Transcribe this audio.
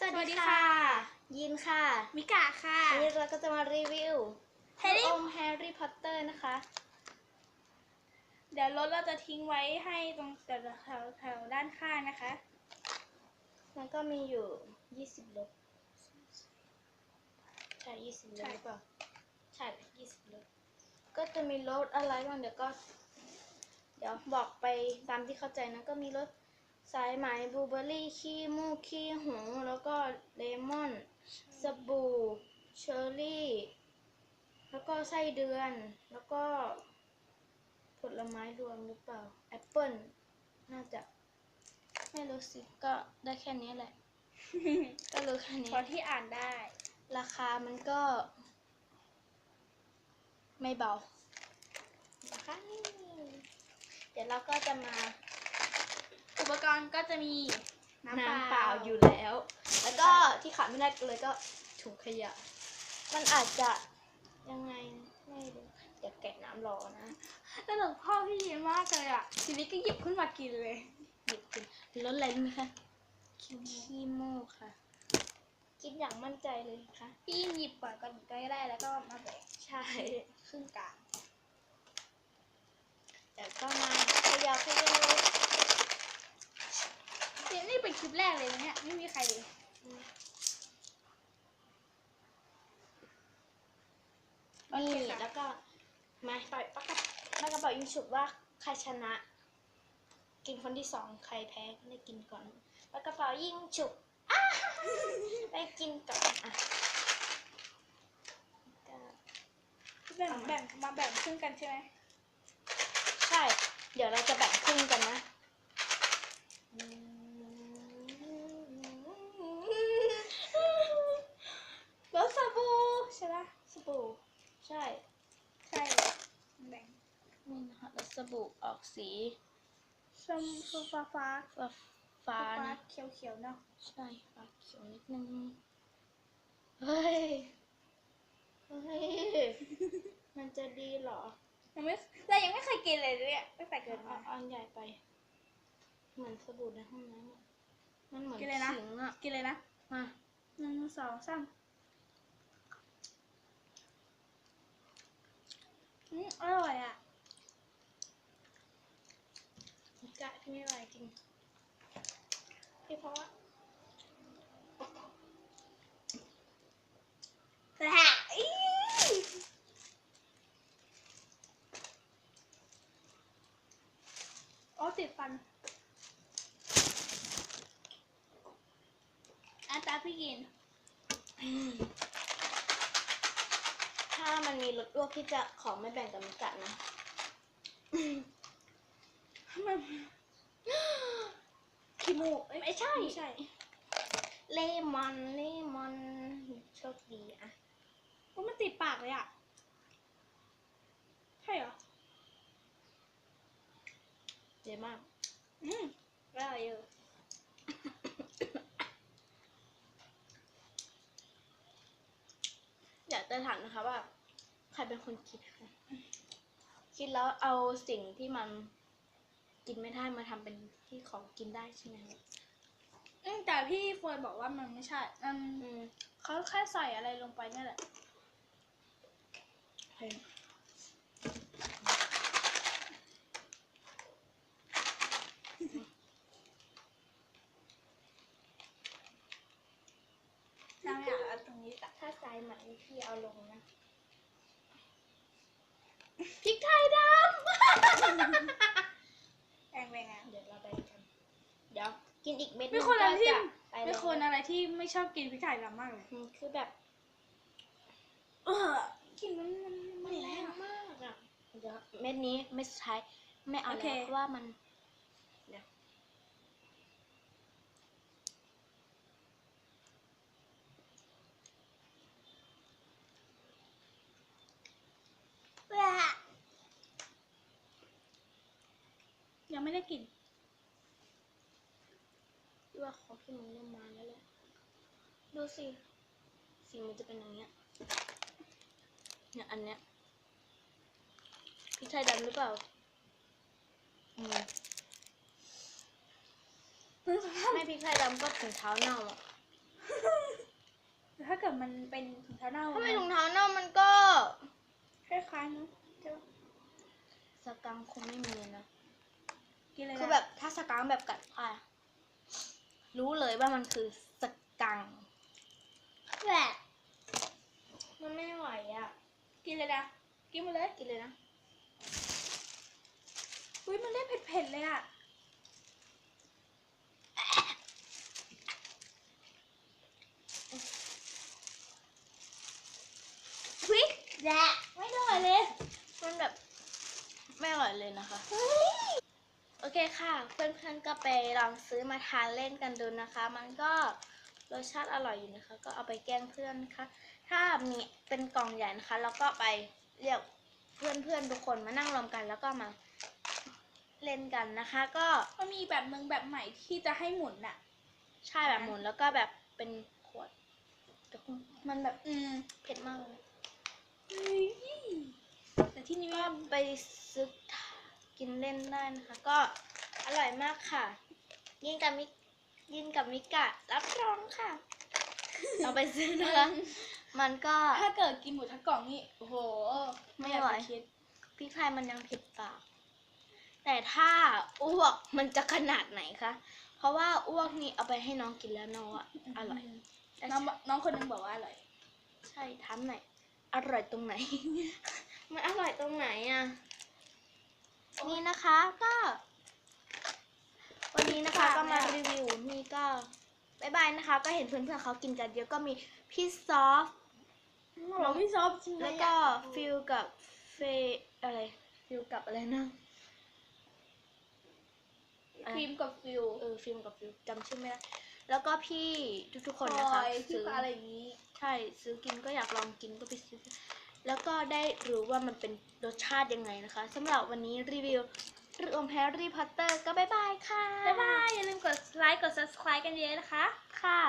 สวัสสวัสดีดีค่ะค่ะ ยินค่ะ มิกาค่ะวันนี้เราก็จะมารีวิวแฮร์รี่ลูกอมแฮร์รี่พอตเตอร์นะคะ เดี๋ยวรถเราจะทิ้งไว้ให้ตรงแถวแถวแถวด้านข้างนะคะ มันก็มีอยู่20รสใช่20รสหรือเปล่าใช่20รสก็จะมีรสอะไรบ้างเดี๋ยวก็ เดี๋ยวบอกไปตามที่เข้าใจนะก็มีรส สายไหมบลูเบอร์รี่ ขี้มูกขี้หงส์แล้วก็เลมอน สบู่ เชอร์รี่ แล้วก็ไส้เดือน แล้วก็ผลไม้รวมหรือเปล่า แอปเปิลน่าจะ ไม่รู้สิ ก็ได้แค่นี้แหละ ก็รู้แค่นี้ พอที่อ่านได้ ราคามันก็ ไม่เบานะคะนี่เดี๋ยวเราก็จะมา อุปกรณ์ก็จะมีน้ำน้ำเปเปล่าล่าอยู่แล้ว แล้วก็ที่ขาดไม่ได้เลยก็ถุงขยะ มันอาจจะยังไงไม่รู้เดี๋ยวแกะน้ำรอนะตลกพ่อพี่ดีมากเลยอะทีนี้ก็หยิบขึ้นมากินเลย หยิบกินรสอะไรรู้ไหมคะขี้โมกค่ะ กินอย่างมั่นใจเลยค่ะ พี่หยิบก่อนก่อนก็ได้แล้วก็มาแบ่งใช่ครึ่งกลาง เดี๋ยวก็มาขยาวขยาว นี่เป็น คลิปแรกเลยนะเนี่ยไม่มีใครเลยนี่โอเคค่ะแล้วก็มาปล่อยปากกาปากกระเป๋ายิงฉุบว่าใครชนะ กินคนที่สองใครแพ้ก็ได้กินก่อนปากกระเป๋ายิงฉุบอ้าได้กินก่อนอะก็แบ่งแบ่งมาแบ่งครึ่งกันใช่ไหมใช่ เดี๋ยวเราจะแบ่งครึ่งกันนะรสสบู่ ใช่ปะสบู่ใช่ ใช่แบ่งนี่นะคะรสสบู่ออกสีชมพูฟ้าฟ้าฟ้าฟ้าฟ้านะเขียวเขียวๆเนาะใช่ฟ้าเขียวนิดนึงเฮ้ยเฮ้ยมันจะดีเหรอยังไม่เรายังไม่เคยกินเลยเนี่ยตั้งแต่เกิดเอามา เอาอันใหญ่ไป เหมือนสบู่ในห้องน้ำอะมันเหมือนกินเลยนะ ขิงอะกินเลยนะมาหนึ่งสองสาม อืมอร่อยอะกะที่ไม่ไหวจริงพี่เพราะว่าแต่อีโอ้ติดฟันอาตาพี่กิน ถ้ามันมีรสอ้วกที่จะขอไม่แบ่งกับมิกะนะมันขี้มูกเอ้ยไม่ใช่ไม่ใช่ เลมอน เลมอน โชคดีอะว่ามันติดปากเลยอะใช่เหรอเจ๋มาก อืมอร่อยอยู่อยากจะถามนะคะว่าใครเป็นคนคิดคะคิดแล้วเอาสิ่งที่มันกินไม่ได้มาทำเป็นที่ของกินได้ใช่ไหมคะอืมแต่พี่เฟิร์นบอกว่ามันไม่ใช่อืมอืมเขาแค่ใส่อะไรลงไปเนี่ยแหละเฮ้ยน้ำอยากเอาตรงนี้ตักถ้าสายไหมพี่เอาลงนะพริกไทยด แองแรงอะำ เดี๋ยวเราไปกัน เดี๋ยว กินอีกเม็ด เป็นคนอะไรที่ ก็จไป เป็นคนแล้วอะไรที่ไม่ชอบกินพริกไทยดำมากเลยอืมคือแบบเออกลินมันมันมัมันนแรแรงงมากอะเดี๋ยวเม็ดนี้เม็ดสุดท้ายไม่เอาโอแล้เควเพราะว่ามัน เดี๋ยวยังไม่ได้กิน พี่ว่าของพี่มันเริ่มมาแล้วแหละดูสิสีมันจะเป็นอย่างเงี้ยเนี่ยอันเนี้ยพริกไทยดำหรือเปล่าอืมไม่พริกไทยดำก็ถุงเท้าเน่าอะถ้าเกิดมันเป็นถุงเท้าเน่าถ้าไม่ถุงเท้าเน่ามันก็คล้ายๆเนอะใช่ปะสกังคงไม่มีนะกินเลยนะคือแบบถ้าสกังแบบกัดผ้า รู้เลยว่ามันคือสกังแหละมันไม่ไหวอะ กินเลยนะ กินมาเลยกินเลยนะ อุ้ยมันได้เผ็ดๆเลยอะพริกแดะไม่อร่อยเลย มันแบบ ไม่อร่อยเลยนะคะโอ เคค่ะ เพื่อนๆก็ไปลองซื้อมาทานเล่นกันดูนะคะ มันก็รสชาติอร่อยอยู่นะคะ ก็เอาไปแกล้งเพื่อนนะคะถ้ามีเป็นกล่องใหญ่นะคะ แล้วก็ไปเรียกเพื่อนๆทุกคนมานั่งรวมกัน แล้วก็มาเล่นกันนะคะ ก็มันมีแบบนึงแบบใหม่ที่จะให้หมุนอะ ใช่แบบหมุนแล้วก็แบบเป็นขวดแต่มันแบบอืมเผ็ดมากเลยเฮ้ยแต่ที่นี่ก็ไม่ไปซื้อ กินเล่นได้นะคะ ก็อร่อยมากค่ะ ยินกับมิยินกับมิกะรับรองค่ะ เอาไปซื้อนะคะมันก็ถ้าเกิดกินหมูทั้งกล่องนี่โอ้โห ไม่ไหวอยากจะคิดพริกไทยมันยังเผ็ดปาก แต่ถ้าอ้วกมันจะขนาดไหนคะเพราะว่าอ้วกนี่เอาไปให้น้องกินแล้วน้องอะอร่อยน้องน้องคนนึงบอกว่าอร่อย ใช่ทำไหนอยอร่อยตรงไหน มันอร่อยตรงไหนอะ นี่นะคะก็ วันนี้นะคะฝากก็มาแล้วรีวิวนี่ก็บายบายนะคะ ก็เห็นเพื่อนๆเขากินกันเยอะก็มีพี่ซอฟน้องพี่ซอฟจริงๆแล้วก็ฟิลกับเฟยอะไรฟิลกับอะไรนะครีมกับฟิลเออฟิลกับฟิลจำชื่อไม่ได้แล้วก็พี่ทุกๆคนนะคะพลอยที่ซื้ออะไรอย่างนี้ ใช่ซื้อกินก็อยากลองกินก็ไปซื้อ แล้วก็ได้รู้ว่ามันเป็นรสชาติยังไงนะคะสำหรับวันนี้รีวิวเรื่องแฮร์รี่พอตเตอร์ก็บ๊ายบายค่ะ บ๊ายบาย อย่าลืมกดไลค์ กด subscribe กันเยอะนะคะ ค่ะ